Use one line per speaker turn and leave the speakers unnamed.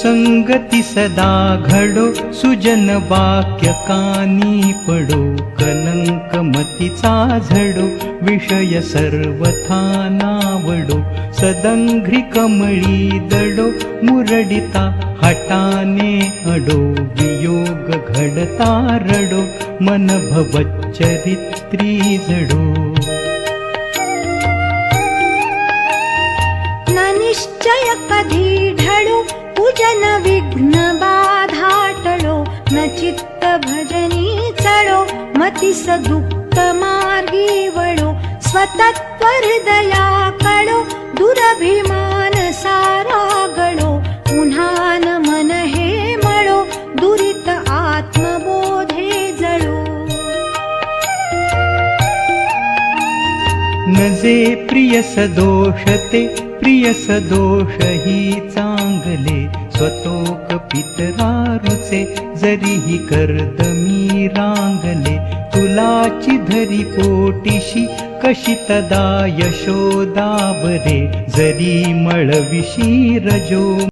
सुसंगती सदा घडो सुजन वाक्य कानी पडो झडो विषय सर्वथा नावडो सदंघ्री कमळी दडो मुरडिता हटाने अडो वियोग घडता रडो मन भवच्चरित्री जडो।
न निश्चय पूजन विघ्न बाधाटळो न चित्त भजनी चढो मती सदुक्त मार्गी वळो स्वतत्व हृदया कळो दुरभिमान मन हे मळो दुरित आत्मबोधे जळो.
नजे प्रिय सदोषते प्रिय सदोष ही चांगले स्वतोक पितरारुचे जरीही कर्दमी रांगले. तुलाची धरी पोटीशी कशी तदा यशोदा बरे. जरी मळविशी रजो